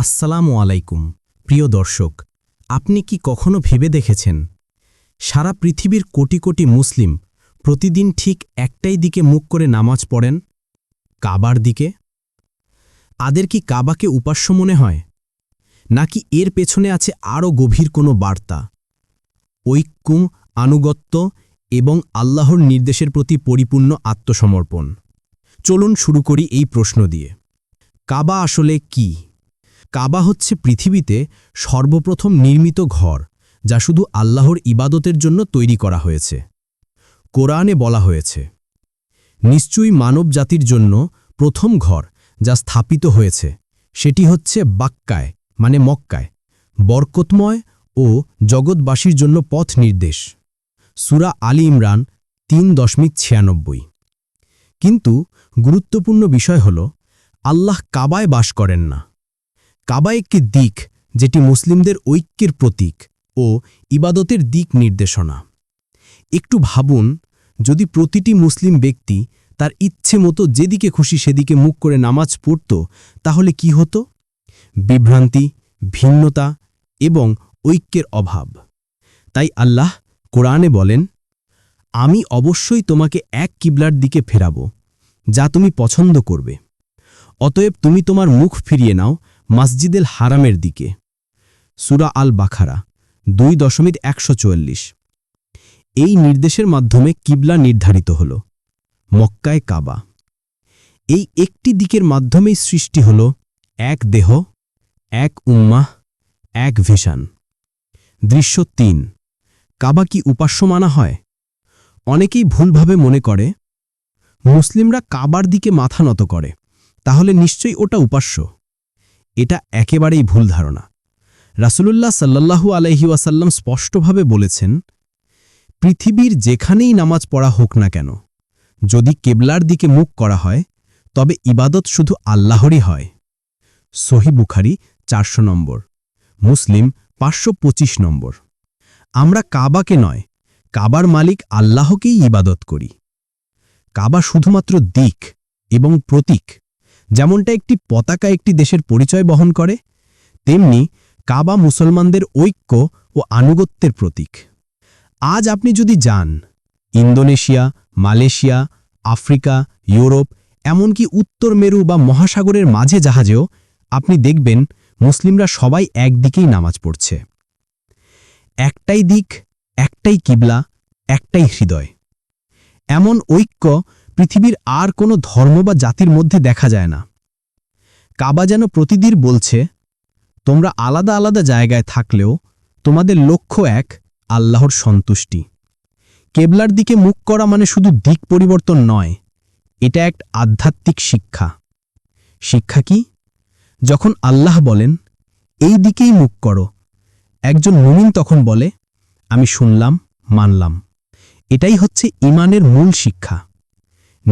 আসসালামু আলাইকুম। প্রিয় দর্শক, আপনি কি কখনো ভেবে দেখেছেন, সারা পৃথিবীর কোটি কোটি মুসলিম প্রতিদিন ঠিক একটাই দিকে মুখ করে নামাজ পড়েন? কাবার দিকে? আদের কি কাবাকে উপাস্য মনে হয়? নাকি এর পেছনে আছে আরও গভীর কোনো বার্তা? ঐক্যুম, আনুগত্য এবং আল্লাহর নির্দেশের প্রতি পরিপূর্ণ আত্মসমর্পণ। চলুন শুরু করি এই প্রশ্ন দিয়ে। কাবা আসলে কি? কাবা হচ্ছে পৃথিবীতে সর্বপ্রথম নির্মিত ঘর, যা শুধু আল্লাহর ইবাদতের জন্য তৈরি করা হয়েছে। কোরআনে বলা হয়েছে, নিশ্চয়ই মানব জাতির জন্য প্রথম ঘর যা স্থাপিত হয়েছে, সেটি হচ্ছে বাক্কায় মানে মক্কায়, বরকতময় ও জগৎবাসীর জন্য পথ নির্দেশ। সুরা আলী ইমরান তিন দশমিক ছিয়ানব্বই। কিন্তু গুরুত্বপূর্ণ বিষয় হল, আল্লাহ কাবায় বাস করেন না। কাবা একটি দিক, যেটি মুসলিমদের ঐক্যের প্রতীক ও ইবাদতের দিক নির্দেশনা। একটু ভাবুন, যদি প্রতিটি মুসলিম ব্যক্তি তার ইচ্ছে মতো যেদিকে খুশি সেদিকে মুখ করে নামাজ পড়ত, তাহলে কি হতো? বিভ্রান্তি, ভিন্নতা এবং ঐক্যের অভাব। তাই আল্লাহ কোরআনে বলেন, আমি অবশ্যই তোমাকে এক কিবলার দিকে ফেরাব, যা তুমি পছন্দ করবে। অতএব তুমি তোমার মুখ ফিরিয়ে নাও মসজিদেল হারামের দিকে। সুরা আল বাখারা দুই দশমিক একশো চুয়াল্লিশ। এই নির্দেশের মাধ্যমে কিবলা নির্ধারিত হল, মক্কায় কাবা। এই একটি দিকের মাধ্যমেই সৃষ্টি হল এক দেহ, এক উম্মাহ, এক ভিশান দৃশ্য তিন, কাবা কি উপাস্য মানা হয়? অনেকেই ভুলভাবে মনে করে, মুসলিমরা কাবার দিকে মাথা নত করে, তাহলে নিশ্চয়ই ওটা উপাস্য। এটা একেবারেই ভুল ধারণা। রাসুলুল্লাহ সাল্লাল্লাহু আলহি ওয়াসাল্লাম স্পষ্টভাবে বলেছেন, পৃথিবীর যেখানেই নামাজ পড়া হোক না কেন, যদি কেবলার দিকে মুখ করা হয়, তবে ইবাদত শুধু আল্লাহরই হয়। সহি বুখারি চারশো নম্বর, মুসলিম পাঁচশো পঁচিশ নম্বর। আমরা কাবাকে নয়, কাবার মালিক আল্লাহকেই ইবাদত করি। কাবা শুধুমাত্র দিক এবং প্রতীক। যেমনটা একটি পতাকা একটি দেশের পরিচয় বহন করে, তেমনি কাবা মুসলমানদের ঐক্য ও আনুগত্যের প্রতীক। আজ আপনি যদি যান, ইন্দোনেশিয়া, মালয়েশিয়া, আফ্রিকা, ইউরোপ, এমনকি উত্তর মেরু বা মহাসাগরের মাঝে জাহাজেও, আপনি দেখবেন মুসলিমরা সবাই একদিকেই নামাজ পড়ছে। একটাই দিক, একটাই কিবলা, একটাই হৃদয়। এমন ঐক্য পৃথিবীর আর কোনো ধর্ম বা জাতির মধ্যে দেখা যায় না। কাবা যেন প্রতিদিন বলছে, তোমরা আলাদা আলাদা জায়গায় থাকলেও তোমাদের লক্ষ্য এক, আল্লাহর সন্তুষ্টি। কেবলার দিকে মুখ করা মানে শুধু দিক পরিবর্তন নয়, এটা এক আধ্যাত্মিক শিক্ষা। শিক্ষা কি? যখন আল্লাহ বলেন, এই দিকেই মুখ করো, একজন মুমিন তখন বলে, আমি শুনলাম, মানলাম। এটাই হচ্ছে ইমানের মূল শিক্ষা।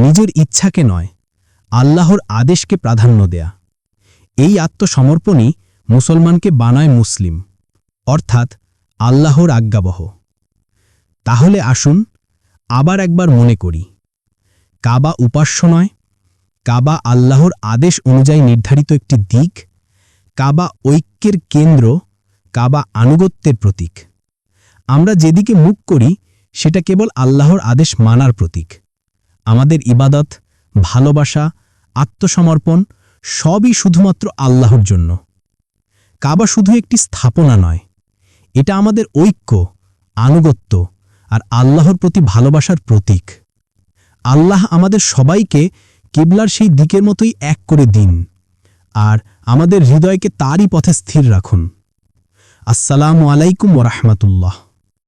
নিজের ইচ্ছাকে নয়, আল্লাহর আদেশকে প্রাধান্য দেয়া। এই আত্মসমর্পণই মুসলমানকে বানায় মুসলিম, অর্থাৎ আল্লাহর আজ্ঞাবহ। তাহলে আসুন আবার একবার মনে করি, কাবা উপাস্য নয়, কাবা আল্লাহর আদেশ অনুযায়ী নির্ধারিত একটি দিক, কাবা ঐক্যের কেন্দ্র, কাবা আনুগত্যের প্রতীক। আমরা যেদিকে মুখ করি, সেটা কেবল আল্লাহর আদেশ মানার প্রতীক। আমাদের ইবাদত, ভালোবাসা, আত্মসমর্পণ সবই শুধুমাত্র আল্লাহর জন্য। কাবা শুধু একটি স্থাপনা নয়, এটা আমাদের ঐক্য, আনুগত্য আর আল্লাহর প্রতি ভালোবাসার প্রতীক। আল্লাহ আমাদের সবাইকে কেবলার সেই দিকের মতোই এক করে দিন আর আমাদের হৃদয়কে তারই পথে স্থির রাখুন। আসসালামু আলাইকুম ওরহমতুল্লাহ